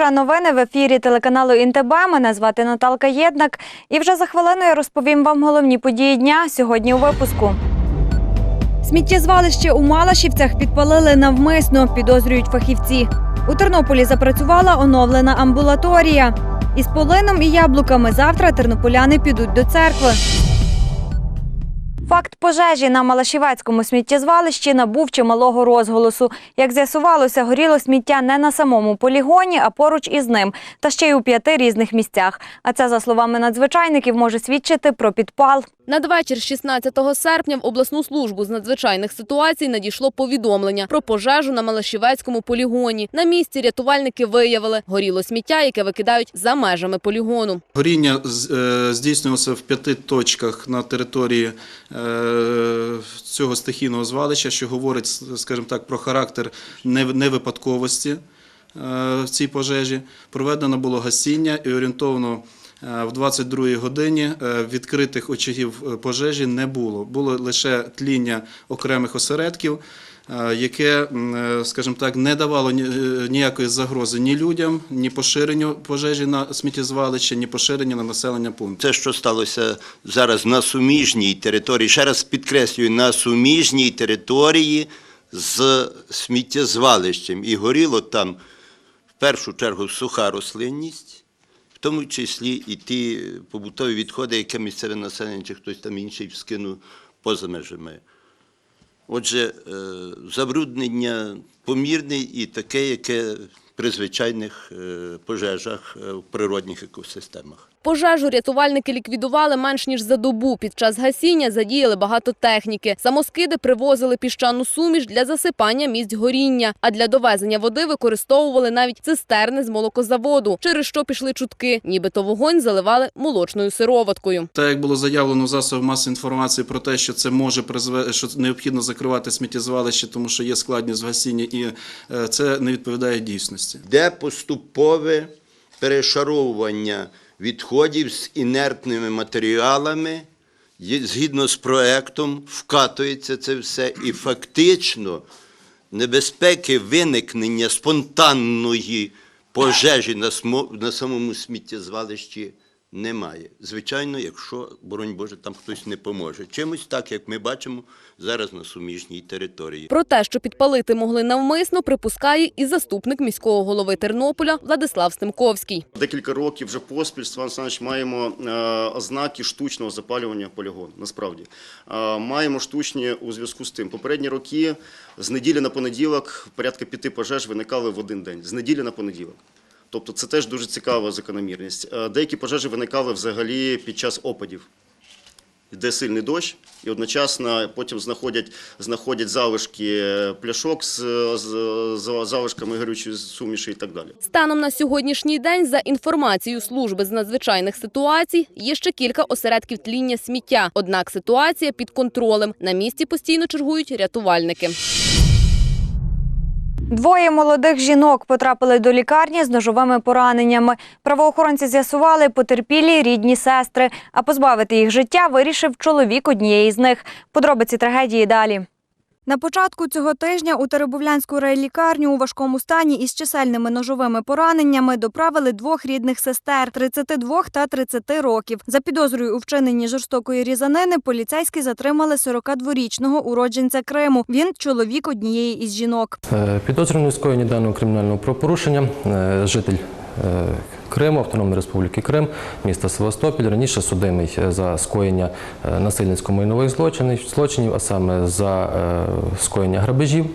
Вечора. Новини в ефірі телеканалу ІНТБ. Мене звати Наталка Єднак. І вже за хвилину я розповім вам головні події дня сьогодні у випуску. Сміттєзвалище у Малашівцях підпалили навмисно, підозрюють фахівці. У Тернополі запрацювала оновлена амбулаторія. Із полином і яблуками завтра тернополяни підуть до церкви. Факт пожежі на Малашівецькому сміттєзвалищі набув чималого розголосу. Як з'ясувалося, горіло сміття не на самому полігоні, а поруч із ним, та ще й у п'яти різних місцях. А це, за словами надзвичайників, може свідчити про підпал. Надвечір 16 серпня в обласну службу з надзвичайних ситуацій надійшло повідомлення про пожежу на Малашівецькому полігоні. На місці рятувальники виявили горіло сміття, яке викидають за межами полігону. Горіння з- е, здійснювалося в п'яти точках на території е, цього стихійного звалища, що говорить, скажімо так, про характер нев- невипадковості е, в цій пожежі. Проведено було гасіння і орієнтовно е, в 22 годині е, відкритих очагів е, пожежі не було. Було лише тління окремих осередків. Е, Яке, е, скажімо так, не давало е, ніякої загрози ні людям, ні поширенню пожежі на сміттєзвалище, ні поширенню на населення пункту. Це, що сталося зараз на суміжній території, ще раз підкреслюю, на суміжній території з сміттєзвалищем. І горіло там в першу чергу суха рослинність, в тому числі і ті побутові відходи, які місцеве населення чи хтось там інший скинув поза межами. Отже, е, забруднення помірне і таке, яке при звичайних е, пожежах е, в природних екосистемах. Пожежу рятувальники ліквідували менш ніж за добу. Під час гасіння задіяли багато техніки. Самоскиди привозили піщану суміш для засипання місць горіння, а для довезення води використовували навіть цистерни з молокозаводу, через що пішли чутки, нібито вогонь заливали молочною сироваткою. Так як було заявлено в засобах масової інформації про те, що це може призвести, що необхідно закривати сміттєзвалище, тому що є складність в гасінні, і е, це не відповідає дійсності. Де поступове перешаровування відходів з інертними матеріалами, згідно з проектом, вкатується це все, і фактично небезпеки виникнення спонтанної пожежі на самому сміттєзвалищі немає. Звичайно, якщо, боронь Боже, там хтось не поможе. Чимось так, як ми бачимо зараз на суміжній території. Про те, що підпалити могли навмисно, припускає і заступник міського голови Тернополя Владислав Стемковський. Декілька років вже поспіль, Степан Олександрович, маємо е, ознаки штучного запалювання полігону. Насправді Е, маємо штучні у зв'язку з тим. Попередні роки з неділі на понеділок порядка п'яти пожеж виникали в один день. З неділі на понеділок. Тобто це теж дуже цікава закономірність. Е, Деякі пожежі виникали взагалі під час опадів. Йде сильний дощ, і одночасно потім знаходять, знаходять залишки пляшок з, з, з залишками горючої суміші і так далі. Станом на сьогоднішній день, за інформацією служби з надзвичайних ситуацій, є ще кілька осередків тління сміття. Однак ситуація під контролем. На місці постійно чергують рятувальники. Двоє молодих жінок потрапили до лікарні з ножовими пораненнями. Правоохоронці з'ясували потерпілі рідні сестри, а позбавити їх життя вирішив чоловік однієї з них. Подробиці трагедії далі. На початку цього тижня у Теребовлянську райлікарню у важкому стані із чисельними ножовими пораненнями доправили двох рідних сестер 32 та 30 років. За підозрою у вчиненні жорстокої різанини поліцейські затримали 42-річного уродженця Криму. Він чоловік однієї із жінок. Е, Підозрюваний у скоєнні даного кримінального правопорушення, е, житель е, Криму, Автономної Республіки Крим, міста Севастополь, раніше судимий е, за скоєння е, насильницько-майнових злочинів, злочинів, а саме за е, скоєння грабежів.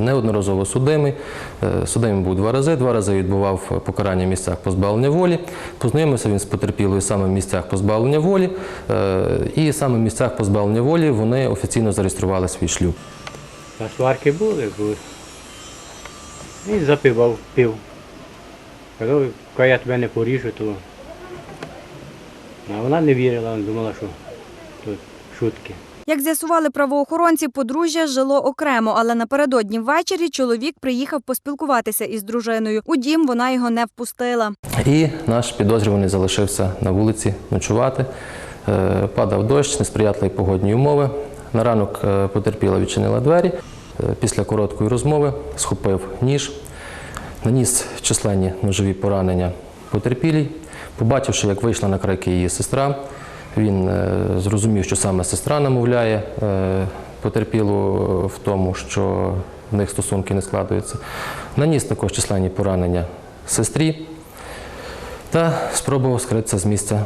Неодноразово судимий. Судимий був два рази. Два рази відбував покарання в місцях позбавлення волі. Познайомився він з потерпілою саме в місцях позбавлення волі. І саме в місцях позбавлення волі вони офіційно зареєстрували свій шлюб. Та сварки були, були. І запивав, пив. Казав, коли я тебе не поріжу, то. А вона не вірила, вона думала, що то шутки. Як з'ясували правоохоронці, подружжя жило окремо, але напередодні ввечері чоловік приїхав поспілкуватися із дружиною. У дім вона його не впустила. І наш підозрюваний залишився на вулиці ночувати. Е, Падав дощ, несприятливі погодні умови. На ранок е, потерпіла відчинила двері. Е, Після короткої розмови схопив ніж, наніс численні ножові поранення потерпілій. Побачивши, як вийшла на крики її сестра, він е, зрозумів, що саме сестра намовляє е, потерпілу в тому, що в них стосунки не складуються. Наніс також численні поранення сестрі та спробував скритися з місця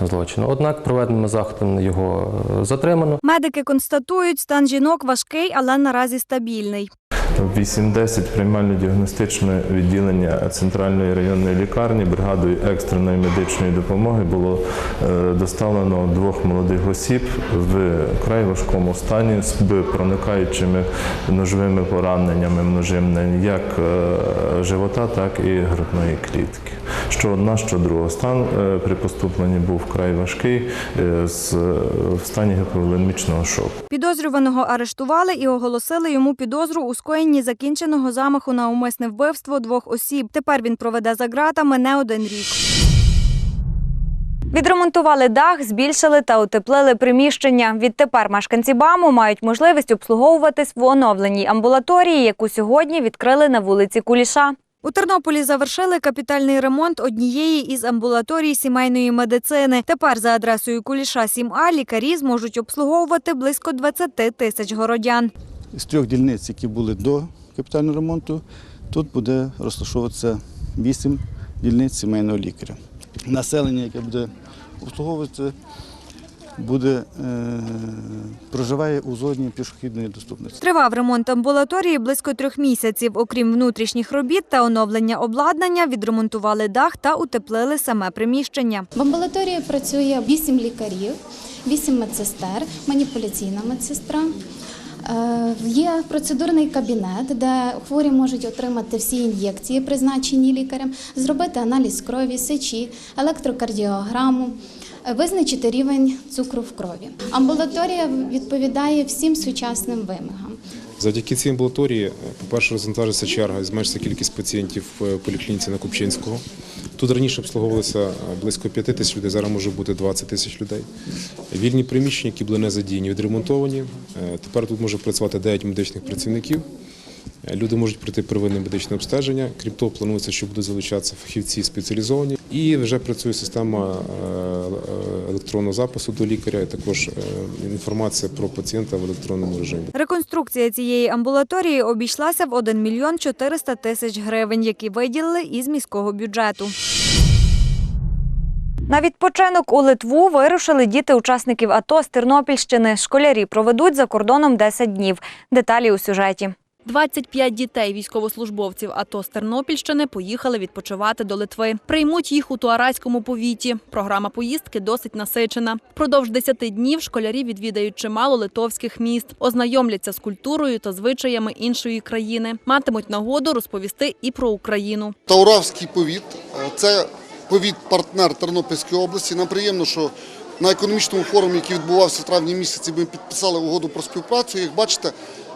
злочину. Однак проведеними заходами його е, затримано. Медики констатують, стан жінок важкий, але наразі стабільний. В 8-10 приймально-діагностичне відділення центральної районної лікарні бригадою екстреної медичної допомоги було е, доставлено двох молодих осіб в край важкому стані з проникаючими ножовими пораненнями множинними як е, живота, так і грудної клітки. Що одна, що друга. Стан е, при поступленні був вкрай важкий в стані гіповолемічного шоку. Підозрюваного арештували і оголосили йому підозру у скоєнні закінченого замаху на умисне вбивство двох осіб. Тепер він проведе за ґратами не один рік. Відремонтували дах, збільшили та утеплили приміщення. Відтепер мешканці БАМу мають можливість обслуговуватись в оновленій амбулаторії, яку сьогодні відкрили на вулиці Куліша. У Тернополі завершили капітальний ремонт однієї із амбулаторій сімейної медицини. Тепер за адресою Куліша 7А лікарі зможуть обслуговувати близько 20 тисяч городян. З трьох дільниць, які були до капітального ремонту, тут буде розташовуватися вісім дільниць сімейного лікаря. Населення, яке буде обслуговуватися, буде, е, проживає у зоні пішохідної доступності. Тривав ремонт амбулаторії близько трьох місяців. Окрім внутрішніх робіт та оновлення обладнання, відремонтували дах та утеплили саме приміщення. В амбулаторії працює 8 лікарів, 8 медсестер, маніпуляційна медсестра. Е, Є процедурний кабінет, де хворі можуть отримати всі ін'єкції, призначені лікарем, зробити аналіз крові, сечі, електрокардіограму, е, визначити рівень цукру в крові. Амбулаторія відповідає всім сучасним вимогам. Завдяки цій амбулаторії, е, по-перше, розвантажиться черга, зменшиться кількість пацієнтів в поліклініці на Купчинського. Тут раніше обслуговувалося е, близько 5 тисяч людей, зараз може бути 20 тисяч людей. Вільні приміщення, які були не задіяні, відремонтовані. Е, Тепер тут може працювати 9 медичних працівників. Е, Люди можуть пройти первинне медичне обстеження. Крім того, планується, що будуть залучатися фахівці спеціалізовані. І вже працює система електронного запису до лікаря, і також е, інформація про пацієнта в електронному режимі. Реконструкція цієї амбулаторії обійшлася в 1 мільйон 400 тисяч гривень, які виділили із міського бюджету. На відпочинок у Литву вирушили діти учасників АТО з Тернопільщини. Школярі проведуть за кордоном 10 днів. Деталі у сюжеті. 25 дітей військовослужбовців АТО з Тернопільщини поїхали відпочивати до Литви. Приймуть їх у Туаразькому повіті. Програма поїздки досить насичена. Впродовж 10 днів школярі відвідають чимало литовських міст, ознайомляться з культурою та звичаями іншої країни. Матимуть нагоду розповісти і про Україну. Тауравський повіт це повіт-партнер Тернопільської області. Нам приємно, що на економічному форумі, який відбувався в травні місяці, ми підписали угоду про співпрацю. Як бачите,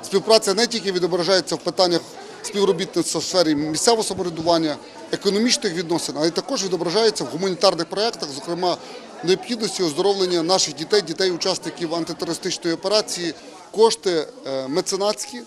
співпраця не тільки відображається в питаннях співробітництва в сфері місцевого самоврядування, економічних відносин, але також відображається в гуманітарних проєктах, зокрема необхідності оздоровлення наших дітей, дітей учасників антитерористичної операції, кошти е, меценатські.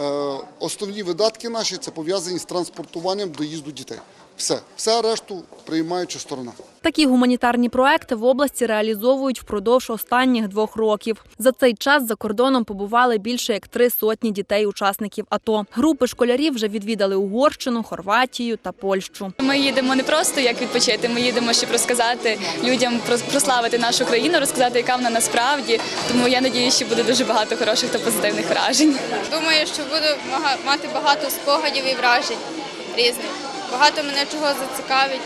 Е, Основні видатки наші це пов'язані з транспортуванням доїзду дітей. Все, все решту приймаюча сторона. Такі гуманітарні проекти в області реалізовують впродовж останніх двох років. За цей час за кордоном побували більше як три сотні дітей-учасників АТО. Групи школярів вже відвідали Угорщину, Хорватію та Польщу. Ми їдемо не просто як відпочити, ми їдемо, щоб розказати людям про прославити нашу країну, розказати, яка вона насправді. Тому я надію, що буде дуже багато хороших та позитивних вражень. Думаю, що буду мати багато спогадів і вражень різних. Багато мене чого зацікавить.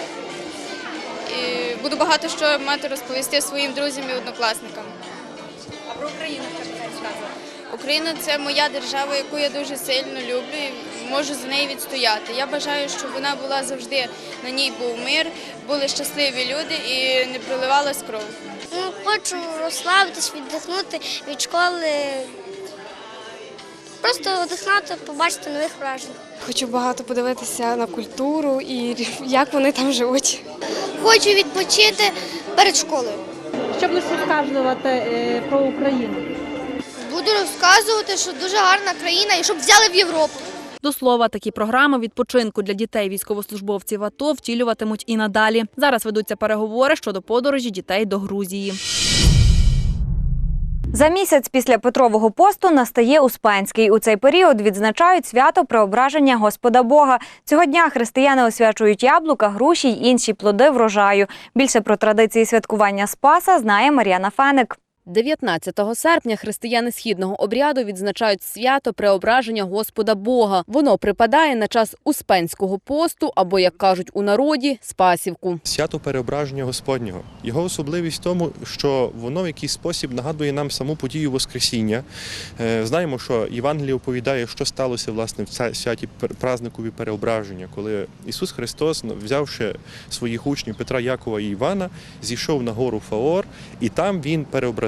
І буду багато що мати розповісти своїм друзям і однокласникам. А про Україну що б сказати? Україна це моя держава, яку я дуже сильно люблю і можу за неї відстояти. Я бажаю, щоб вона була завжди на ній був мир, були щасливі люди і не проливалась кров. Ну, хочу розслабитись, віддихнути від школи. Просто віддихнути, побачити нових вражень. Хочу багато подивитися на культуру і як вони там живуть. Хочу відпочити перед школою. Що будеш розказувати про Україну? Буду розказувати, що дуже гарна країна і щоб взяли в Європу. До слова, такі програми відпочинку для дітей військовослужбовців АТО втілюватимуть і надалі. Зараз ведуться переговори щодо подорожі дітей до Грузії. За місяць після Петрового посту настає Успенський. У цей період відзначають свято преображення Господа Бога. Цього дня християни освячують яблука, груші й інші плоди врожаю. Більше про традиції святкування Спаса знає Мар'яна Феник. 19 серпня християни східного обряду відзначають свято преображення Господа Бога. Воно припадає на час Успенського посту або, як кажуть у народі, Спасівку. Свято переображення Господнього. Його особливість в тому, що воно в якийсь спосіб нагадує нам саму подію Воскресіння. Е, Знаємо, що Євангеліє оповідає, що сталося власне в святі празникові переображення, коли Ісус Христос, ну, взявши своїх учнів Петра, Якова і Івана, зійшов на гору Фаор, і там він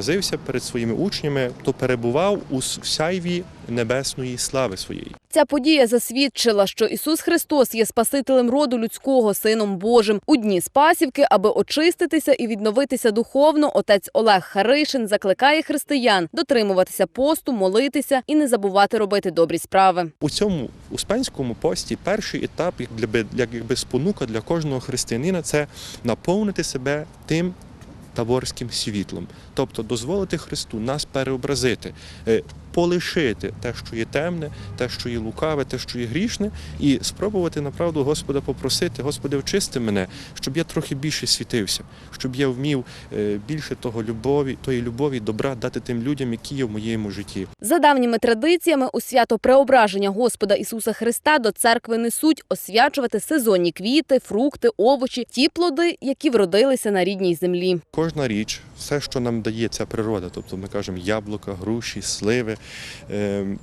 переобразився перед своїми учнями, то перебував у сяйві небесної слави своєї. Ця подія засвідчила, що Ісус Христос є Спасителем роду людського, Сином Божим. У дні Спасівки, аби очиститися і відновитися духовно, отець Олег Харишин закликає християн дотримуватися посту, молитися і не забувати робити добрі справи. У цьому успенському пості перший етап, як для би- як якби спонука для кожного християнина, це наповнити себе тим таворським світлом, тобто дозволити Христу нас переобразити, е, полишити те, що є темне, те, що є лукаве, те, що є грішне, і спробувати направду Господа попросити, Господи, очисти мене, щоб я трохи більше світився, щоб я вмів е, більше того любові, тої любові, добра дати тим людям, які є в моєму житті. За давніми традиціями, у свято преображення Господа Ісуса Христа до церкви несуть освячувати сезонні квіти, фрукти, овочі, ті плоди, які вродилися на рідній землі. Кожна річ, все, що нам дає ця природа, тобто ми кажемо яблука, груші, сливи,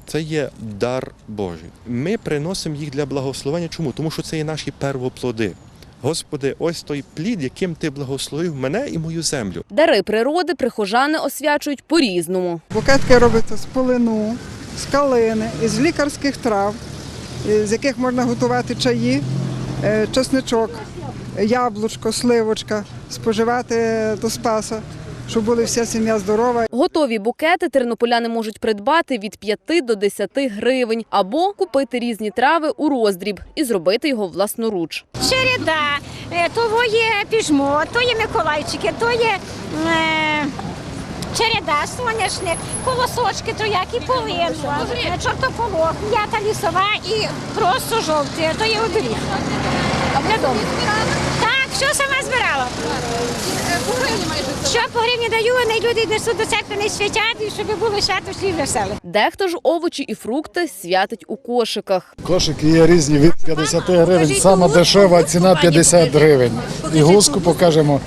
це є дар Божий. Ми приносимо їх для благословення. Чому? Тому що це є наші первоплоди. Господи, ось той плід, яким ти благословив мене і мою землю. Дари природи прихожани освячують по-різному. Букетки робляться з полину, з калини, із лікарських трав, з яких можна готувати чаї, е, чесничок, яблучко, сливочка, споживати до спаса, щоб була вся сім'я здорова. Готові букети тернополяни можуть придбати від 5 до 10 гривень або купити різні трави у роздріб і зробити його власноруч. череда, е, то є піжмо, то є Миколайчики, то є е, череда, соняшник, колосочки, троякі полинва, е, чортополох, м'ята лісова і просто жовті, то є оберіг. Для дому. Так, що сама збирала. Що по гривні даю, не люди несуть до церкви, не святять, і щоб було свято і веселе. Дехто ж овочі і фрукти святить у кошиках. Кошики є різні від 50 гривень, сама дешева ціна 50 гривень. І гуску покажемо.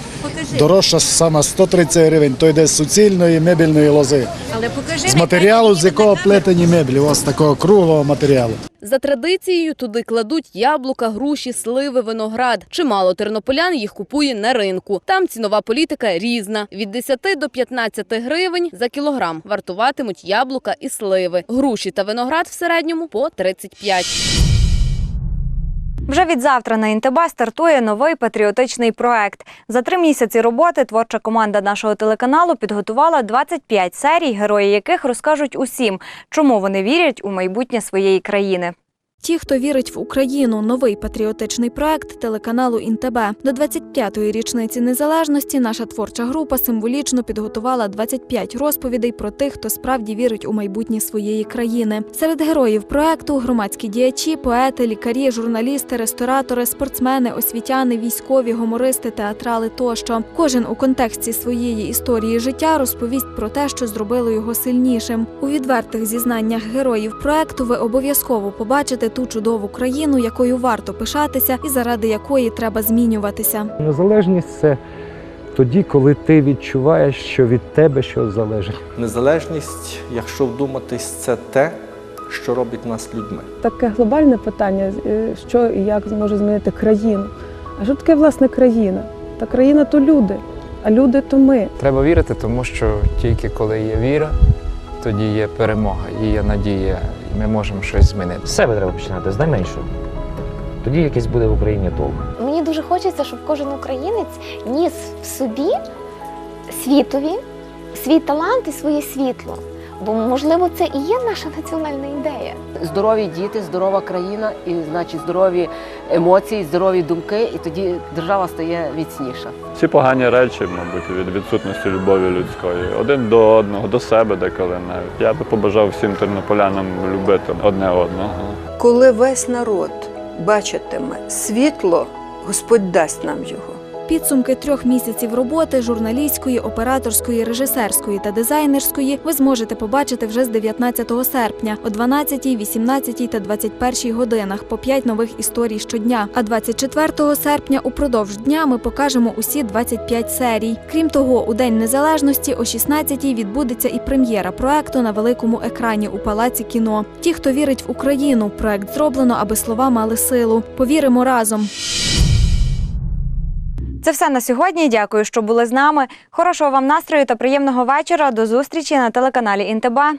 Дорожча сама 130 гривень, то йде з суцільної мебельної лози. Але покажи З матеріалу, з якого плетені меблі, ось такого круглого матеріалу. За традицією туди кладуть яблука, груші, сливи, виноград. Чимало тернополян їх купує на ринку. Там цінова політика різна. Від 10 до 15 гривень за кілограм вартуватимуть яблука і сливи. Груші та виноград в середньому по 35. Вже від завтра на інтеба стартує новий патріотичний проект. За три місяці роботи творча команда нашого телеканалу підготувала 25 серій, герої яких розкажуть усім, чому вони вірять у майбутнє своєї країни. Ті, хто вірить в Україну, новий патріотичний проект телеканалу Інтебе. До 25-ї річниці незалежності наша творча група символічно підготувала 25 розповідей про тих, хто справді вірить у майбутнє своєї країни. Серед героїв проекту громадські діячі, поети, лікарі, журналісти, ресторатори, спортсмени, освітяни, військові, гумористи, театрали тощо. Кожен у контексті своєї історії життя розповість про те, що зробило його сильнішим. У відвертих зізнаннях героїв проекту ви обов'язково побачите ту чудову країну, якою варто пишатися і заради якої треба змінюватися. Незалежність це тоді, коли ти відчуваєш, що від тебе щось залежить. Незалежність, якщо вдуматись, це те, що робить нас людьми. таке глобальне питання, е, що і як зможе змінити країну. А що таке власне країна? Та країна то люди, а люди то ми. Треба вірити, тому що тільки коли є віра, тоді є перемога, і є надія, і ми можемо щось змінити. З себе треба починати, з найменшого. Тоді якийсь буде в Україні толк. Мені дуже хочеться, щоб кожен українець ніс в собі світові свій талант і своє світло. Бо можливо це і є наша національна ідея. Здорові діти, здорова країна, і значить здорові емоції, здорові думки, і тоді держава стає міцніша. Ці погані речі, мабуть, від відсутності любові людської, один до одного, до себе деколи навіть. Я би побажав всім тернополянам любити одне одного. Коли весь народ бачитиме світло, Господь дасть нам його. Підсумки трьох місяців роботи журналістської, операторської, режисерської та дизайнерської ви зможете побачити вже з 19 серпня о 12, 18 та 21 годинах по 5 нових історій щодня. А 24 серпня упродовж дня ми покажемо усі 25 серій. Крім того, у День Незалежності о 16 відбудеться і прем'єра проекту на великому екрані у Палаці кіно. Ті, хто вірить в Україну, проект зроблено, аби слова мали силу. Повіримо разом. Це все на сьогодні. Дякую, що були з нами. Хорошого вам настрою та приємного вечора. До зустрічі на телеканалі Інтеба.